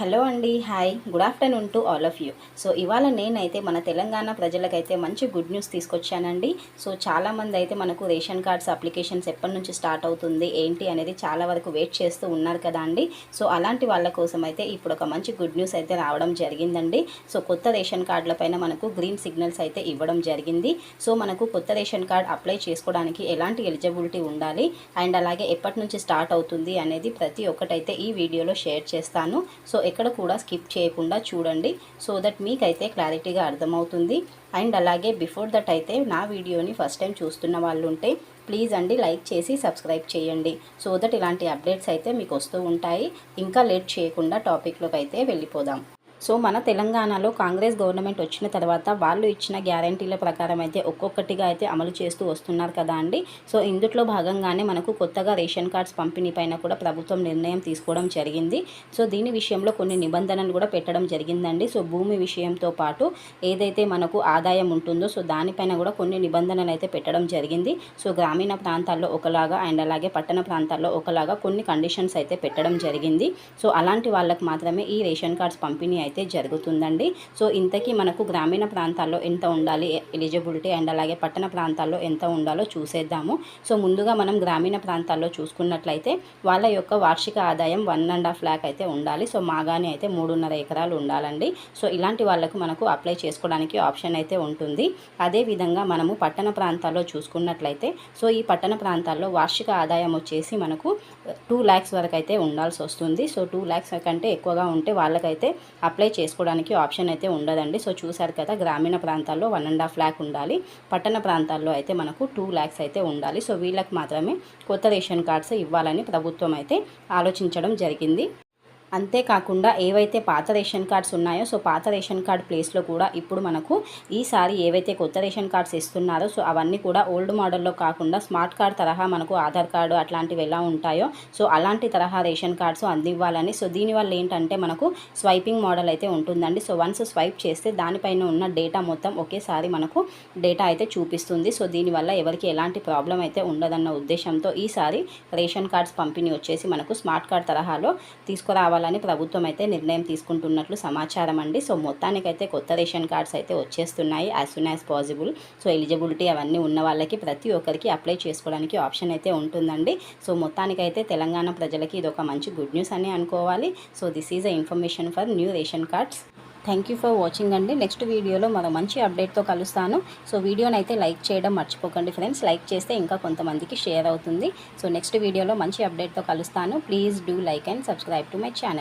Hello అండి hi. Good afternoon to all of you. So ఇవాళ నేనైతే మన తెలంగాణ ప్రజలకైతే మంచి గుడ్ న్యూస్ తీసుకొచ్చానండి. సో చాలామంది అయితే మనకు రేషన్ కార్డ్స్ అప్లికేషన్స్ ఎప్పటి నుంచి స్టార్ట్ అవుతుంది ఏంటి అనేది చాలా వరకు వెయిట్ చేస్తూ ఉన్నారు కదా అండి. సో అలాంటి వాళ్ళ కోసం అయితే ఇప్పుడు ఒక మంచి గుడ్ న్యూస్ అయితే రావడం జరిగిందండి. సో కొత్త రేషన్ కార్డుల పైన మనకు గ్రీన్ సిగ్నల్స్ అయితే ఇవ్వడం జరిగింది. సో మనకు కొత్త రేషన్ కార్డ్ అప్లై చేసుకోవడానికి ఎలాంటి ఎలిజిబిలిటీ ఉండాలి అండ్ అలాగే ఎప్పటి నుంచి స్టార్ట్ అవుతుంది అనేది ప్రతి ఒక్కటైతే ఈ వీడియోలో షేర్ చేస్తాను. సో ఎక్కడ కూడా స్కిప్ చేయకుండా చూడండి. సో దట్ మీకైతే క్లారిటీగా అర్థమవుతుంది. అండ్ అలాగే బిఫోర్ దట్ అయితే నా వీడియోని ఫస్ట్ టైం చూస్తున్న వాళ్ళు ఉంటే ప్లీజ్ అండి లైక్ చేసి సబ్స్క్రైబ్ చేయండి. సో దట్ ఇలాంటి అప్డేట్స్ అయితే మీకు వస్తూ ఉంటాయి. ఇంకా లేట్ చేయకుండా టాపిక్లోకి అయితే వెళ్ళిపోదాం. సో మన తెలంగాణలో కాంగ్రెస్ గవర్నమెంట్ వచ్చిన తర్వాత వాళ్ళు ఇచ్చిన గ్యారంటీల ప్రకారం అయితే ఒక్కొక్కటిగా అయితే అమలు చేస్తూ వస్తున్నారు కదా అండి. సో ఇందులో భాగంగానే మనకు కొత్తగా రేషన్ కార్డ్స్ పంపిణీ పైన కూడా ప్రభుత్వం నిర్ణయం తీసుకోవడం జరిగింది. సో దీని విషయంలో కొన్ని నిబంధనలు కూడా పెట్టడం జరిగిందండి. సో భూమి విషయంతో పాటు ఏదైతే మనకు ఆదాయం ఉంటుందో సో దానిపైన కూడా కొన్ని నిబంధనలు అయితే పెట్టడం జరిగింది. సో గ్రామీణ ప్రాంతాల్లో ఒకలాగా అండ్ అలాగే పట్టణ ప్రాంతాల్లో ఒకలాగా కొన్ని కండిషన్స్ అయితే పెట్టడం జరిగింది. సో అలాంటి వాళ్ళకి మాత్రమే ఈ రేషన్ కార్డ్స్ పంపిణీ అయితే జరుగుతుందండి. సో ఇంతకీ మనకు గ్రామీణ ప్రాంతాల్లో ఎంత ఉండాలి ఎలిజిబిలిటీ అండ్ అలాగే పట్టణ ప్రాంతాల్లో ఎంత ఉండాలో చూసేద్దాము. సో ముందుగా మనం గ్రామీణ ప్రాంతాల్లో చూసుకున్నట్లయితే వాళ్ళ యొక్క వార్షిక ఆదాయం వన్ అండ్ హాఫ్ ల్యాక్ అయితే ఉండాలి. సో మాగానే అయితే మూడున్నర ఎకరాలు ఉండాలండి. సో ఇలాంటి వాళ్ళకు మనకు అప్లై చేసుకోవడానికి ఆప్షన్ అయితే ఉంటుంది. అదేవిధంగా మనము పట్టణ ప్రాంతాల్లో చూసుకున్నట్లయితే సో ఈ పట్టణ ప్రాంతాల్లో వార్షిక ఆదాయం వచ్చేసి మనకు టూ ల్యాక్స్ వరకు అయితే ఉండాల్సి వస్తుంది. సో టూ ల్యాక్స్ కంటే ఎక్కువగా ఉంటే వాళ్ళకైతే అప్లై అప్లై చేసుకోవడానికి ఆప్షన్ అయితే ఉండదండి. సో చూశారు కదా గ్రామీణ ప్రాంతాల్లో వన్ అండ్ హాఫ్ ల్యాక్ ఉండాలి. పట్టణ ప్రాంతాల్లో అయితే మనకు టూ ల్యాక్స్ అయితే ఉండాలి. సో వీళ్ళకి మాత్రమే కొత్త రేషన్ కార్డ్స్ ఇవ్వాలని ప్రభుత్వం అయితే ఆలోచించడం జరిగింది. అంతేకాకుండా ఏవైతే పాత రేషన్ కార్డ్స్ ఉన్నాయో సో పాత రేషన్ కార్డ్ ప్లేస్లో కూడా ఇప్పుడు మనకు ఈసారి ఏవైతే కొత్త రేషన్ కార్డ్స్ ఇస్తున్నారో సో అవన్నీ కూడా ఓల్డ్ మోడల్లో కాకుండా స్మార్ట్ కార్డ్ తరహా మనకు ఆధార్ కార్డు అట్లాంటివి ఎలా ఉంటాయో సో అలాంటి తరహా రేషన్ కార్డ్స్ అందివ్వాలని. సో దీనివల్ల ఏంటంటే మనకు స్వైపింగ్ మోడల్ అయితే ఉంటుందండి. సో వన్స్ స్వైప్ చేస్తే దానిపైన ఉన్న డేటా మొత్తం ఒకేసారి మనకు డేటా అయితే చూపిస్తుంది. సో దీనివల్ల ఎవరికి ఎలాంటి ప్రాబ్లం అయితే ఉండదన్న ఉద్దేశంతో ఈసారి రేషన్ కార్డ్స్ పంపిణీ వచ్చేసి మనకు స్మార్ట్ కార్డ్ తరహాలో తీసుకురావాలి తీసుకోవాలని ప్రభుత్వం అయితే నిర్ణయం తీసుకుంటున్నట్లు సమాచారం అండి. సో మొత్తానికైతే కొత్త రేషన్ కార్డ్స్ అయితే వచ్చేస్తున్నాయి as soon as possible so eligibility అవన్నీ ఉన్న వాళ్ళకి ప్రతి ఒక్కరికి అప్లై చేసుకోవడానికి ఆప్షన్ అయితే ఉంటుందండి. సో మొత్తానికైతే తెలంగాణ ప్రజలకి ఇది ఒక మంచి గుడ్ న్యూస్ అని అనుకోవాలి. So this is a information for new ration cards. Thank you for watching అండి. నెక్స్ట్ వీడియోలో మరో మంచి అప్డేట్తో కలుస్తాను. సో వీడియోని అయితే లైక్ చేయడం మర్చిపోకండి ఫ్రెండ్స్. లైక్ చేస్తే ఇంకా కొంతమందికి షేర్ అవుతుంది. సో నెక్స్ట్ వీడియోలో మంచి అప్డేట్తో కలుస్తాను. Please do like and subscribe to my channel